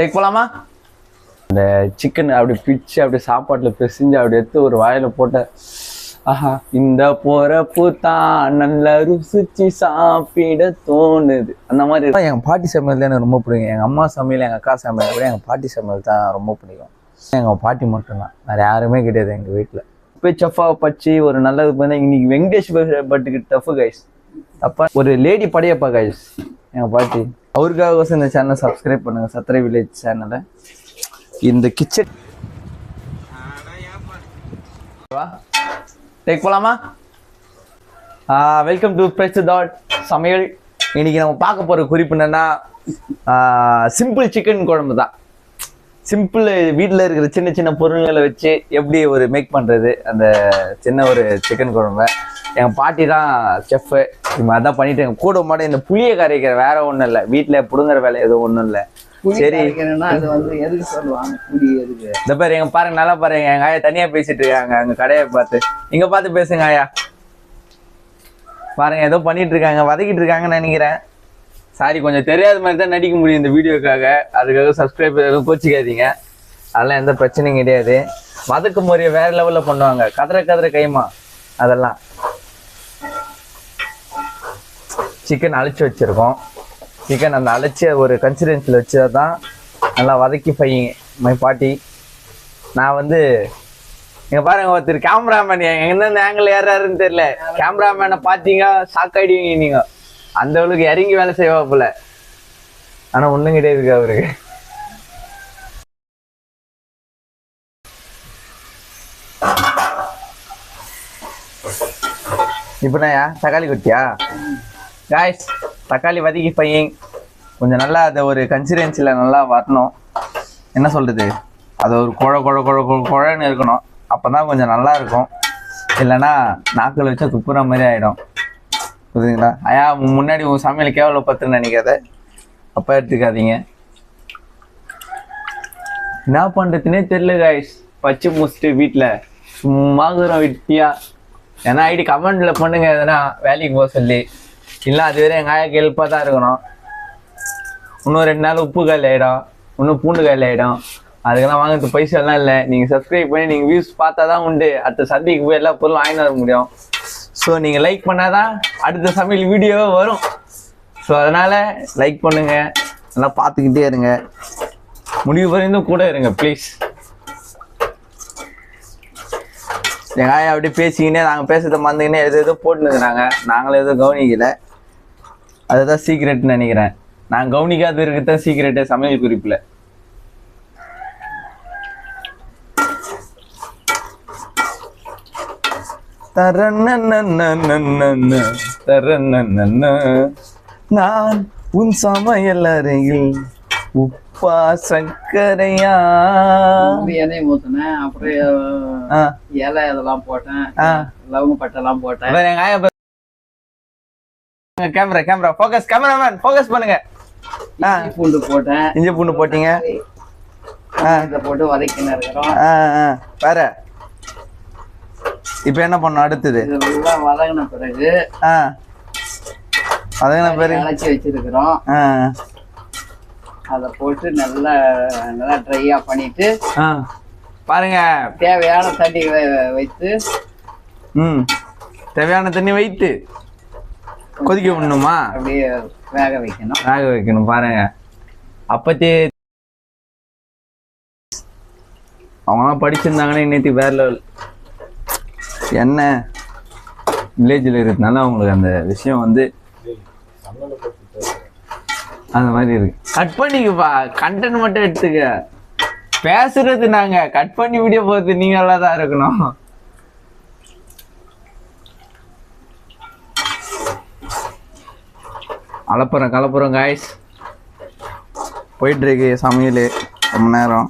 Take போலாமா? இந்த chicken அப்படி பிச்சு அப்படி சாப்பாட்டுல பிசைஞ்சு அப்படி எடுத்து ஒரு வாயில போட்ட ஆஹா இந்த போறப்பு தான் நல்ல ருசிச்சு சாப்பிட தோணுது. அந்த மாதிரி இருக்கும். எங்க பாட்டி சமையல் தான் எனக்கு ரொம்ப பிடிக்கும். எங்க அம்மா சமையல் எங்க அக்கா சமையல் விட எங்க பாட்டி சமையல் தான் ரொம்ப பிடிக்கும். எங்க பாட்டி மட்டும்தான். வேற யாருமே கிடையாது எங்க வீட்டுல இப்போ செஃபா பச்சு ஒரு நல்லது பண்ண இன்னைக்கு வெங்கடேஷ் பட்டுக்கு டஃப் கைஸ் அப்ப ஒரு லேடி படையப்பா கைஸ் எங்க பாட்டி. அவருக்காக இந்த சேனலை சப்ஸ்கிரைப் பண்ணுங்க. சத்திரை வில்லேஜ் சேனலை இந்த கிச்சன் வா. டேக் போலாமா? வெல்கம் டு பிரஸ் டாட் சமையல். இன்னைக்கு நம்ம பார்க்க போகிற குறிப்பு என்னன்னா சிம்பிள் சிக்கன் குழம்பு தான். சிம்பிள் வீட்டில் இருக்கிற சின்ன சின்ன பொருள்களை வச்சு எப்படி ஒரு மேக் பண்ணுறது அந்த சின்ன ஒரு சிக்கன் குழம்பை. எங்கள் பாட்டி தான் செஃப்பு இவங்க அதான் பண்ணிட்டு இருக்காங்க. கூட மாட இந்த புளியை கரைக்கிற வேற ஒன்றும் இல்லை. வீட்டில் புடுங்குற வேலை எதுவும் ஒன்றும் இல்லை. சரி. அது வந்து எதுக்கு சொல்லுவாங்க? புளி எதுக்கு? இந்த பாரு எங்க பாருங்க நல்லா பாருங்க எங்க ஆயா தனியா பேசிட்டு இருக்காங்க. அங்க கடையை பார்த்து. இங்க பார்த்து பேசுங்க ஆயா. பாருங்க ஏதோ பண்ணிட்டு இருக்காங்க. வதக்கிட்டு இருக்காங்கன்னு நினைக்கிறேன். சாரி கொஞ்சம் தெரியாத மாதிரி தான் நடிக்க முடியும் இந்த வீடியோக்காக. அதுக்காக சப்ஸ்கிரைப் எதுவும் கோச்சிக்காதீங்க அதெல்லாம் எந்த பிரச்சனையும் கிடையாது. வதக்கு முறையை வேற லெவல்ல பண்ணுவாங்க. கதற கதற கைமா அதெல்லாம். சிக்கன் அழைச்சி வச்சுருக்கோம். சிக்கன் அந்த அழைச்சி ஒரு கன்சிடென்சியில் வச்சு தான் நல்லா வதக்கி பையங்க மை பாட்டி. நான் வந்து இங்கே பாருங்க ஒருத்தர் கேமராமேன் எந்தெந்த ஆங்கிள் ஏறாருன்னு தெரியல. கேமராமேனை பார்த்தீங்க ஷாக் ஆயிடுவீங்க நீங்கள் அந்த அளவுக்கு இறங்கி வேலை செய்வாப்புல ஆனால் ஒன்றும் கிடையாது அவருக்கு. இப்போ நான் தக்காளி கொட்டியா? காய்ஸ் தக்காளி வதக்கி பையன் கொஞ்சம் நல்லா அதை ஒரு கன்சிடென்சியில் நல்லா வரணும் என்ன சொல்கிறது அது ஒரு குழ குழ குழ குழ குழன்னு இருக்கணும். அப்போ தான் கொஞ்சம் நல்லா இருக்கும். இல்லைன்னா நாக்கில் வச்சா துப்புற மாதிரி ஆகிடும் புரியுதுங்களா? ஐயா முன்னாடி உன் சமையல் கேவல பத்துன்னு நினைக்காத. அப்போ எடுத்துக்காதீங்க. என்ன பண்ணுறதுனே தெரில காய்ஸ் பச்சை முடிச்சுட்டு வீட்டில் சும்மா சும்மாக்குறோம் வெட்டியா. ஏன்னா ஐடி கமெண்டில் பண்ணுங்க எதனா வேலைக்கு போக சொல்லி. இல்லை அது வரை எங்கள் ஆயாக்கு ஹெல்ப்பாக தான் இருக்கணும். இன்னும் ரெண்டு நாள் உப்பு காயில் ஆகிடும் இன்னும் பூண்டு காயில் ஆகிடும் அதுக்கெல்லாம் வாங்குறது பைசாலாம் இல்லை. நீங்கள் சப்ஸ்கிரைப் பண்ணி நீங்கள் வியூஸ் பார்த்தா தான் உண்டு. அடுத்த சந்தைக்கு போய் எல்லா பொருளும் வாங்கிட்டு வர முடியும். ஸோ நீங்கள் லைக் பண்ணால் தான் அடுத்த சமையல் வீடியோவே வரும். ஸோ அதனால் லைக் பண்ணுங்கள் நல்லா பார்த்துக்கிட்டே இருங்க. முடிவு வரைந்தும் கூட இருங்க ப்ளீஸ் எங்கள் ஆயா அப்படியே பேசிக்கினே நாங்கள் பேசுறத மறந்துக்கினே எது எதோ போட்டுனுக்குறாங்க நாங்களும் எதுவும் கவனிக்கலை. அதுதான் சீக்ரெட்னு நினைக்கிறேன். நான் கவனிக்காத இருக்கிறது சீக்ரெட்டு சமையல் குறிப்பில். நான் உன் சமையல் அறையில் உப்பா சர்க்கரையா? எண்ணெய் ஊத்துனேன். அப்புறம் இலை இதெல்லாம் போட்டேன். லவங்க பட்டெல்லாம் போட்டேன். Camera camera focus cameraman focus பண்ணுங்க. பூண்டு போட்டேன். இஞ்சி பூண்டு போட்டீங்க. ஆ. இதை போட்டு வதக்கின்னு இருக்கிறோம். ஆ ஆ. வேற இப்போ என்ன பண்ணணும் அடுத்தது? இதெல்லாம் வதங்கின பிறகு ஆ. என்ன பேரு அழைச்சி வச்சிருக்கிறோம். ஆ. அதை போட்டு நல்லா நல்லா ட்ரையா பண்ணிட்டு ஆ. பாருங்க. தேவையான தண்ணி வைத்து ம். தேவையான தண்ணி வைத்து. கொதிக்க விடணுமா? அப்படியே வேக வைக்கணும். வேக வைக்கணும் பாருங்க. அப்பத்தே அவங்களாம் படிச்சிருந்தாங்கன்னா இன்னைக்கு வேற லெவல் என்ன? வில்லேஜில் இருக்கிறதுனால அவங்களுக்கு அந்த விஷயம் வந்து அந்த மாதிரி இருக்கு. கட் பண்ணிக்கப்பா. கண்டென்ட் மட்டும் எடுத்துக்க. பேசுறது நாங்க. கட் பண்ணி வீடியோ போகிறது நீங்களா தான் இருக்கணும். அலப்புறம் கலப்புறம் காய்ஸ் போயிட்டு இருக்கு சமையல். ரொம்ப நேரம்.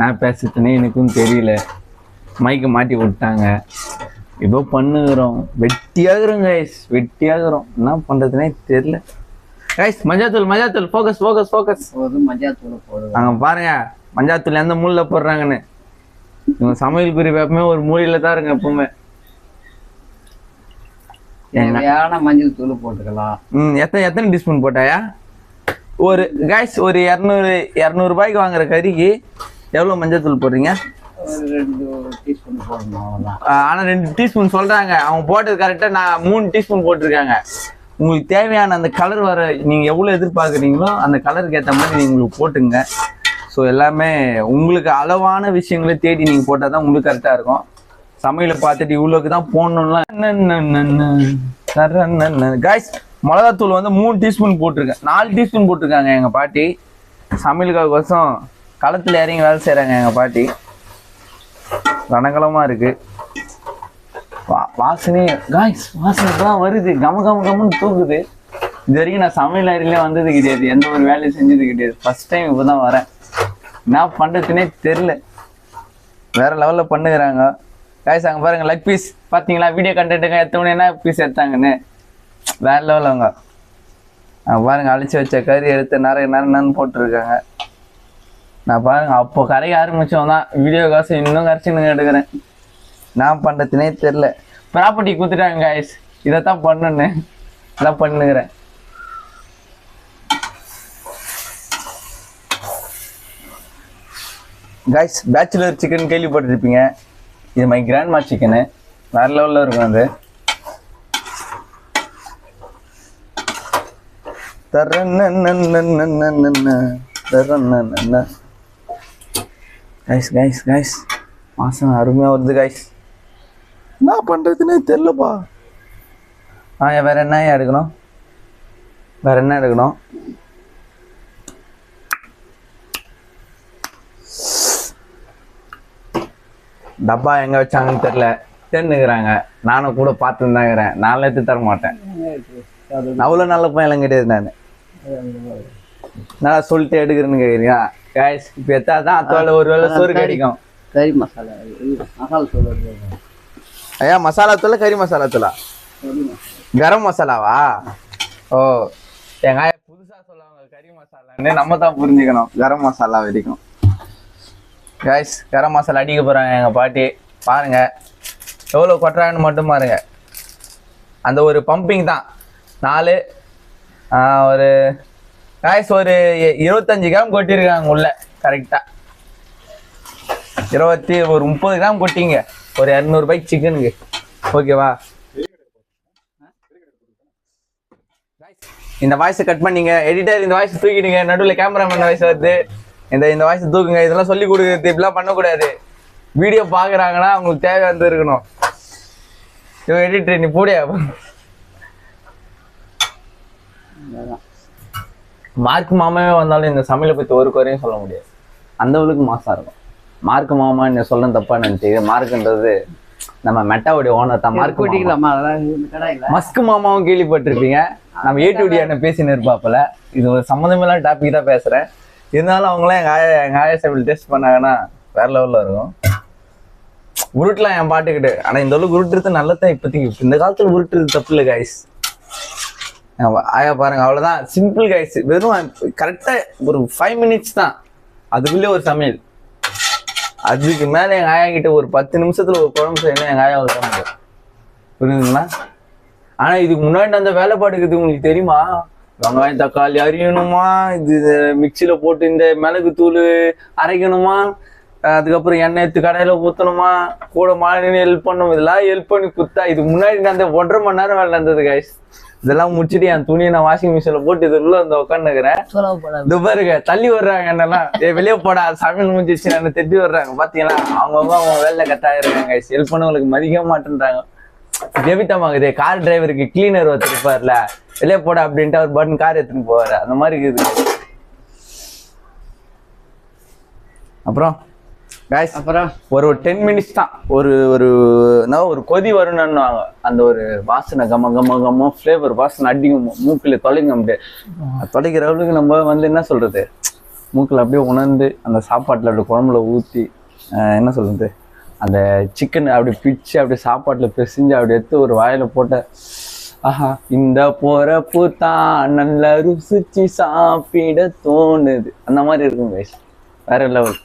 நான் பேசுறதுனே எனக்கும் தெரியல. மைக்கு மாட்டி விட்டாங்க. ஏதோ பண்ணுகிறோம். வெட்டியாகிறோம் கைஸ் வெட்டியாகிறோம். என்ன பண்றதுனே தெரியல. கைஸ் மஞ்சாத்தூள் மஞ்சாத்தூள். ஃபோக்கஸ் ஃபோக்கஸ் ஃபோக்கஸ் மஞ்சாத்தூள் அங்க பாருங்க. மஞ்சாத்தூள் எந்த மூலையில் போடுறாங்கன்னு. இவங்க சமையல் குறிப்பு எப்பவுமே ஒரு மூலையில தான் இருங்க எப்பவுமே. தேவையான மஞ்சள் தூள் போட்டுக்கலாம். ம் எத்தனை எத்தனை டீஸ்பூன் போட்டாயா? ஒரு கைஸ் ஒரு இரநூறு இரநூறுபாய்க்கு வாங்குற கறிக்கு எவ்வளோ மஞ்சள் தூள் போடுறீங்க? ஆனா ரெண்டு டீஸ்பூன் சொல்றாங்க. அவங்க போட்டது கரெக்டா நான் மூணு டீஸ்பூன் போட்டிருக்காங்க. உங்களுக்கு தேவையான அந்த கலர் வர நீங்க எவ்வளவு எதிர்பார்க்குறீங்களோ அந்த கலருக்கு ஏற்ற மாதிரி நீங்க உங்களுக்கு போட்டுங்க. ஸோ எல்லாமே உங்களுக்கு அளவான விஷயங்களை தேடி நீங்க போட்டால் தான் உங்களுக்கு கரெக்டாக இருக்கும். சமையலை பார்த்துட்டு இவ்வளோக்கு தான் போடணும்லாம் காய்ஸ் மிளகாத்தூள் வந்து மூணு டீஸ்பூன் போட்டிருக்கேன். நாலு டீஸ்பூன் போட்டிருக்காங்க எங்கள் பாட்டி. சமையலுக்காக கோசம் களத்தில் இறங்கி வேலை செய்கிறாங்க எங்கள் பாட்டி. கனகலமாக இருக்கு. வா- வாசனை காய்ஸ் வாசனை தான் வருது. கம கம கமன்னு தூக்குது இது வரைக்கும் நான் சமையல் அறையிலே வந்தது கிடையாது. எந்த ஒரு வேலையும் செஞ்சது கிடையாது. ஃபர்ஸ்ட் டைம் இப்போ தான் வரேன். என்ன பண்ணுறதுனே தெரில வேற லெவலில் பண்ணுகிறாங்க. காய்ஸ் அங்கே பாருங்க லக் பீஸ் பார்த்தீங்களா வீடியோ கண்டென்ட்டுங்க எத்தனை என்ன பீஸ் எடுத்தாங்கன்னு? வேற லெவலில் அவங்க. அங்க பாருங்க அழிச்சு வச்ச கறி எடுத்து நிறைய நேரம் போட்டிருக்காங்க. நான் பாருங்க அப்போ கரைய ஆரம்பித்தோம் தான். வீடியோ காசு இன்னும் கரைச்சின்னு எடுக்கிறேன். நான் பண்ணுறதுனே தெரில ப்ராப்பர்ட்டி கொடுத்துட்டாங்க காய்ஸ் இதைத்தான் பண்ணணுன்னு இதான் பண்ணுகிறேன். காய்ஸ் பேச்சுலர் சிக்கன் கேள்விப்பட்டிருப்பீங்க. இது மை கிராண்ட்மா சிக்கனு வேறு லெவலில் இருக்கும் அது. தரன்னு கைஸ் கைஸ் கைஸ் மாசம் அருமையாக வருது கைஸ் என்ன பண்ணுறதுன்னே தெரிலப்பா ஆ வேறு என்ன எடுக்கணும்? வேறு என்ன எடுக்கணும்? டப்பா எங்க வச்சாங்கன்னு தெரியல. தெரிஞ்சுக்கிறாங்க நானும் கூட இருக்கிறேன் நானும் எடுத்து தர மாட்டேன். அவ்வளோ நல்ல பையன் கிடையாது நான். நல்லா சொல்லிட்டு எடுக்கிறேன்னு கேட்குறீங்க கைஸ் இப்போ எத்தா தான் அத்தோட ஒரு வேளை சோறு கிடைக்கும். கறி மசாலா. மசாலா சொல்லுறது ஐயா மசாலா தூளா கறி மசாலா தூளா? கரம் மசாலாவா? ஓ எங்க புதுசா சொல்லுவாங்க கறி மசாலான்னு நம்ம தான் புரிஞ்சுக்கணும். கரம் மசாலா வரைக்கும். காய்ஸ் கரம் மசாலா அடிக்க போகிறாங்க எங்கள் பாட்டி. பாருங்கள் எவ்வளோ கொட்டுறாங்கன்னு மட்டும் பாருங்கள் அந்த ஒரு பம்பிங் தான். நாலு ஒரு காய்ஸ் ஒரு இ- இருபத்தஞ்சு கிராம் கொட்டியிருக்காங்க உள்ள கரெக்டாக இருபத்தி ஒரு முப்பது கிராம் கொட்டிங்க. ஒரு இரநூறுபாய்க்கு சிக்கனுக்கு. ஓகேவா இந்த வாய்ஸை கட் பண்ணீங்க. எடிட்டர் இந்த வாய்ஸ் தூக்கிடுங்க. நடுவில் கேமராமேன் வாய்ஸ் வருது. இந்த இந்த வாய்ஸ் தூக்குங்க. இதெல்லாம் சொல்லி கொடுக்குறது இப்படிலாம் பண்ணக்கூடாது. வீடியோ பார்க்குறாங்கன்னா அவங்களுக்கு தேவை வந்து இருக்கணும். இவன் எடிட்டர் நீ போடியா மார்க் மாமாவே வந்தாலும் இந்த சமையலை பற்றி ஒரு குறையும் சொல்ல முடியாது. அந்த அளவுக்கு மாசா இருக்கும். மார்க் மாமா என்ன சொல்ல தப்பா நினைச்சு மார்க்ன்றது நம்ம மெட்டாவுடைய ஓனர் தான் மார்க். கூட்டிக்கலாமா மஸ்க் மாமாவும் கேள்விப்பட்டிருப்பீங்க. நம்ம ஏ டு டியான பேசின்னு இருப்பாப்புல. இது ஒரு சம்மந்தமில்லாத டாபிக் தான் பேசுறேன். இருந்தாலும் அவங்களாம் எங்கள் ஆயா எங்கள் ஆயா சமையல் டேஸ்ட் பண்ணாங்கன்னா வேற லெவலில் இருக்கும். உருட்டலாம் என் பாட்டுக்கிட்டு. ஆனால் இந்த அளவுக்கு உருட்டுறது நல்லதான் இப்போதைக்கு. இந்த காலத்தில் உருட்டுறது தப்பு இல்லை காய்ஸ் ஆயா பாருங்க அவ்வளோதான் சிம்பிள் காய்ஸ் வெறும் கரெக்டாக ஒரு ஃபைவ் மினிட்ஸ் தான். அதுக்குள்ளே ஒரு சமையல். அதுக்கு மேலே எங்கள் ஆயா கிட்ட ஒரு பத்து நிமிஷத்தில் ஒரு குழம்பு செய்யணும் எங்கள் ஆயா ஒரு முடியும் புரியுதுங்களா ஆனால் இதுக்கு முன்னாடி அந்த வேலைப்பாடுக்கு உங்களுக்கு தெரியுமா? வெங்காயம் தக்காளி அரியணுமா? இது மிக்சியில போட்டு இந்த மிளகு தூள் அரைக்கணுமா? அதுக்கப்புறம் எண்ணெய் எடுத்து கடையில ஊத்தணுமா? கூட மாலை ஹெல்ப் பண்ணும் இதெல்லாம் ஹெல்ப் பண்ணி குத்தா இதுக்கு முன்னாடி நான் அந்த ஒன்றரை மணி நேரம் வேலை இருந்தது கைஸ் இதெல்லாம் முடிச்சுட்டு என் துணியை நான் வாஷிங் மிஷின்ல போட்டு இது உள்ள வந்து உட்காந்துக்கிறேன் இந்த பாருங்க தள்ளி வர்றாங்க என்னெல்லாம். வெளியே போடா சமையல் முடிஞ்சிச்சு என்ன திட்டி வர்றாங்க பாத்தீங்களா? அவங்கவுங்க அவங்க வேலை கட்டாயிருக்காங்க ஹெல்ப் பண்ணவங்களுக்கு மதிக்க மாட்டேன்றாங்க. ஜெபித்தமாகுது கார் டிரைவருக்கு கிளீனர் வச்சிருப்பார்ல வெளியே போடா அப்படின்ட்டு அவர் பட்டன் கார் எடுத்துன்னு போவாரு. அந்த மாதிரி இருக்குது. அப்புறம் guys அப்புறம்? ஒரு டென் மினிட்ஸ் தான். ஒரு ஒரு என்ன ஒரு கொதி வரும்னுவாங்க அந்த ஒரு வாசனை கம கம கம ஃப்ளேவர் வாசனை அடிக்கும் மூக்கில் தொலைங்க அது தொலைக்கிற அளவுக்கு நம்ம வந்து என்ன சொல்றது? மூக்கில் அப்படியே உணர்ந்து அந்த சாப்பாட்டில் அப்படியே குழம்புல ஊற்றி என்ன சொல்றது? அந்த சிக்கன் அப்படி பிச்சு அப்படியே சாப்பாட்டில் பிசைஞ்சு அப்படி எடுத்து ஒரு வாயில போட்ட ஆஹா இந்த போறப்பு தான் நல்ல ருசிச்சு சாப்பிட தோணுது. அந்த மாதிரி இருக்கும் கைஸ் வேற லெவல்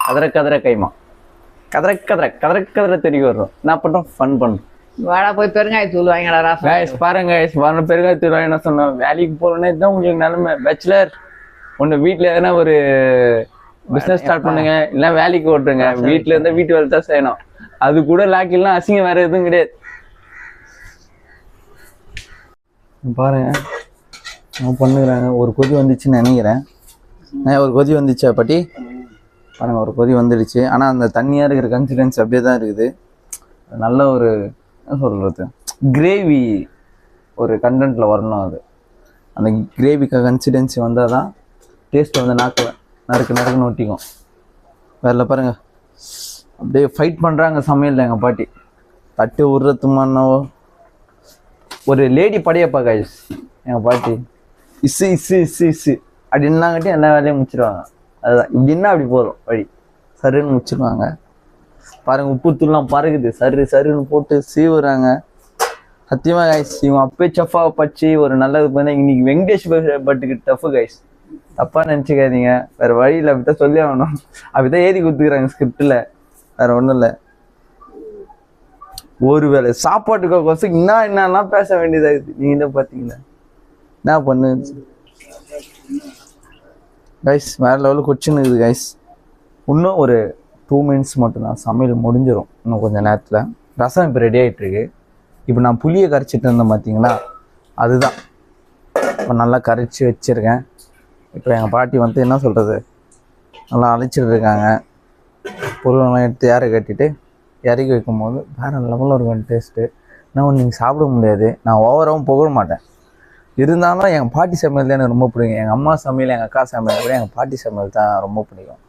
கதற கதற கைமா. கதற கதற கதற கதற தெரிய வர்றோம். என்ன பண்றோம் ஃபன் பண்றோம் வாடா போய் பெருங்காய தூள் வாங்கிடா கைஸ் பாருங்க கைஸ் வர பெருங்காயத்தூர் என்ன சொன்னோம் வேலைக்கு போறோன்னே தான் உங்களுக்கு நிலைமை. பேச்சுலர் ஒண்ணு வீட்ல எதனா ஒரு பிசினஸ் ஸ்டார்ட் பண்ணுங்க இல்ல வேலைக்கு ஓட்டுருங்க. வீட்ல இருந்தா வீட்டு வேலை தான் செய்யணும். அது கூட லாக்கிலாம் அசிங்கம் வேற எதுவும் கிடையாது. பாருங்க. அவங்க பண்ணுறாங்க ஒரு கொதி வந்துச்சுன்னு நினைக்கிறேன். நான் ஒரு கொதி வந்துச்சா பாட்டி? பாருங்க ஒரு கொதி வந்துடுச்சு. ஆனால் அந்த தண்ணியாக இருக்கிற கன்சிடென்ஸ் அப்படியே தான் இருக்குது. நல்ல ஒரு என்ன சொல்கிறது கிரேவி ஒரு கண்டென்ட்டில் வரணும் அது. அந்த கிரேவி கன்சிடென்சி வந்தால் தான் டேஸ்ட் வந்து நாக்கில் நறுக்கு நறுக்குன்னு ஒட்டிக்கும். வேறல பாருங்க. அப்படியே ஃபைட் பண்ணுறாங்க சமையலில் எங்கள் பாட்டி. தட்டு உருறத்துமானவோ ஒரு லேடி படையப்பா கைஸ் எங்கள் பாட்டி. இசு இசு இசு இசு. அப்படின்னாங்கட்டி எல்லா வேலையும் முடிச்சிருவாங்க. அதுதான். இப்படின்னா அப்படி போதும். வழி. சருன்னு முடிச்சிருவாங்க. பாருங்கள் உப்பு தூள்லாம் பறகுது சரு சருன்னு போட்டு சீவுறாங்க. சத்தியமாக கைஸ் இவன் அப்பே சஃபாவை பச்சு ஒரு நல்லது பண்ண இன்னைக்கு வெங்கடேஷ் பட்டுக்கு டஃப் கைஸ் தப்பாக நினச்சிக்காதீங்க. வேறு வழியில் அப்படித்தான் சொல்லி ஆகணும். அப்படித்தான் ஏறி கொடுத்துக்கிறாங்க ஸ்கிரிப்டில் வேற ஒன்றும் இல்லை. ஒரு வேளை கொசு என்ன என்னெல்லாம் பேச வேண்டியதாக இருக்குது நீங்கள் தான் பார்த்தீங்களா என்ன பண்ணு கைஸ் வேறு லெவலில் கொச்சின்னு இருக்குது கைஸ் இன்னும் ஒரு டூ மினிட்ஸ் மட்டும்தான் சமையல் முடிஞ்சிடும் இன்னும் கொஞ்சம் நேரத்தில். ரசம் இப்போ ரெடி ஆகிட்டுருக்கு இப்போ நான் புளியை கரைச்சிட்டு இருந்தேன் பார்த்தீங்களா அதுதான். இப்போ நல்லா கரைச்சி வச்சுருக்கேன். இப்போ எங்கள் பாட்டி வந்து என்ன சொல்கிறது நல்லா அழைச்சிட்டு இருக்காங்க. பொருளெல்லாம் எடுத்து யாரை கட்டிட்டு? இறக்கி வைக்கும்போது வேறு லெவலில் இருக்கும் டேஸ்ட்டு நான் நீங்கள் சாப்பிட முடியாது. நான் ஓவராகவும் புகழ மாட்டேன். இருந்தாலும் எங்கள் பாட்டி சமையல் தான் எனக்கு ரொம்ப பிடிக்கும். எங்கள் அம்மா சமையல் எங்கள் அக்கா சமையல் கூட எங்கள் பாட்டி சமையல் தான் ரொம்ப பிடிக்கும்.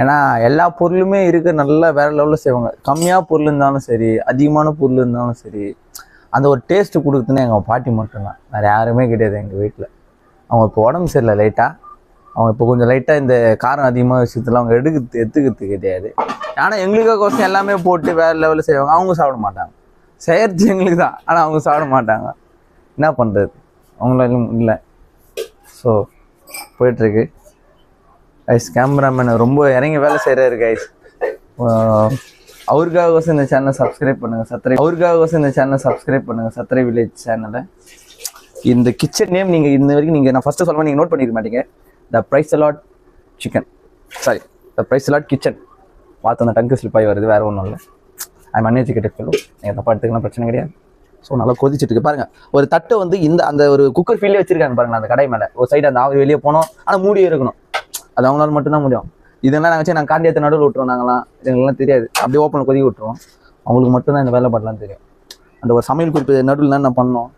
ஏன்னா எல்லா பொருளுமே இருக்க. நல்லா வேறு லெவலில் செய்வாங்க. கம்மியாக பொருள் இருந்தாலும் சரி அதிகமான பொருள் இருந்தாலும் சரி அந்த ஒரு டேஸ்ட்டு கொடுக்குதுன்னு எங்கள் பாட்டி மட்டும்தான். வேறு யாருமே கிடையாது எங்கள் வீட்டில் அவங்க இப்போ உடம்பு சரியில்லை லைட்டாக அவங்க இப்போ கொஞ்சம் லைட்டாக இந்த காரம் அதிகமாக விஷயத்தில் அவங்க எடுக்கிறது எடுத்துக்கிறது கிடையாது. ஆனால் எங்களுக்காக கோசம் எல்லாமே போட்டு வேறு லெவலில் செய்வாங்க. அவங்க சாப்பிட மாட்டாங்க. செய்கிறது எங்களுக்கு தான். ஆனால் அவங்க சாப்பிட மாட்டாங்க. என்ன பண்ணுறது அவங்களாலும் இல்லை. ஸோ போயிட்டுருக்கு. ஐஸ் கேமராமேன் ரொம்ப இறங்கி வேலை செய்கிறாரு கைஸ் அவருக்காக கோசம் இந்த சேனலை சப்ஸ்கிரைப் பண்ணுங்கள் சத்திரை அவருக்காக கோசம் இந்த சேனலை சப்ஸ்கிரைப் பண்ணுங்கள் சத்திரை வில்லேஜ் சேனலை இந்த கிச்சன் நேம் நீங்கள் இந்த வரைக்கும் நீங்கள் நான் ஃபஸ்ட்டு சொல்லுவேன் நீங்கள் நோட் பண்ணிக்க மாட்டீங்க. The price a lot chicken sorry the price a lot kitchen பார்த்து அந்த டங்கு ஸ்லிப் ஆகி வருது வேறு ஒன்றும் இல்லை. ஐ மேனேஜ் கிட்ட சொல்லும் நீங்கள் தப்பா எடுத்துக்கலாம் பிரச்சனை கிடையாது. ஸோ நல்லா கொதிச்சுட்டு இருக்கு. பாருங்க ஒரு தட்டை வந்து இந்த அந்த ஒரு குக்கர் ஃபீல்லே வச்சிருக்காங்க பாருங்க அந்த கடை மேலே. ஒரு சைடு அந்த ஆவி வெளியே போனோம் ஆனால் மூடியே இருக்கணும். அது அவங்களால மட்டும்தான் முடியும். இதெல்லாம் நாங்கள் வச்சு நாங்கள் காண்டியத்தை நடுவில் விட்டுருவோம் நாங்களாம் எங்களுக்குலாம் தெரியாது. அப்படியே ஓப்பனில் கொதி விட்டுருவோம். அவங்களுக்கு மட்டும்தான் இந்த வேலை பண்ணலாம் தெரியும். அந்த ஒரு சமையல் குறிப்பு நடுவில் என்ன பண்ணோம்.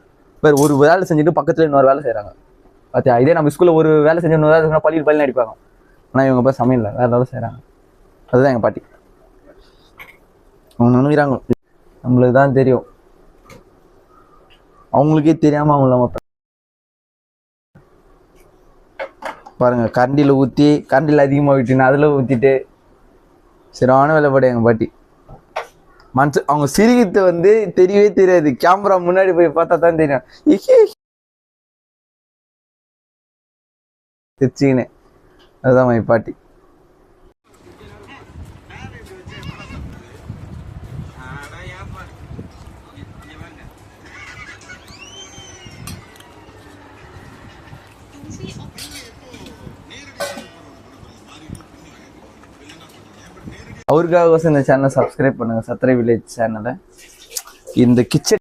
வேறு ஒரு வேலை செஞ்சுட்டு பக்கத்தில் இன்னொரு வேலை செய்கிறாங்க பார்த்தியா இதே நம்ம ஸ்கூலில் ஒரு வேலை செஞ்சு இன்னொரு வேலை பள்ளியில் பள்ளி அடிப்பாங்க. ஆனால் இவங்க போய் சமையலில் வேறு வேலை செய்கிறாங்க அதுதான் எங்கள் பாட்டி. அவங்க நினைக்கிறாங்க நம்மளுக்கு தான் தெரியும். அவங்களுக்கே தெரியாம அவங்க நம்ம ப- பாருங்க கரண்டியில் ஊற்றி கரண்டியில் அதிகமாக விட்டுன்னு அதில் ஊற்றிட்டு சரியான வேலைப்பாடு எங்கள் பாட்டி. மனசு அவங்க சிரிக்கிறது வந்து தெரியவே தெரியாது. கேமரா முன்னாடி போய் பார்த்தா தான் தெரியும். இஹே. சிரிச்சிக்கினே அதுதான் மை பாட்டி. அவருக்காக இந்த சேனலை சப்ஸ்கிரைப் பண்ணுங்கள் சத்திரை வில்லேஜ் சேனலை இந்த கிச்சன்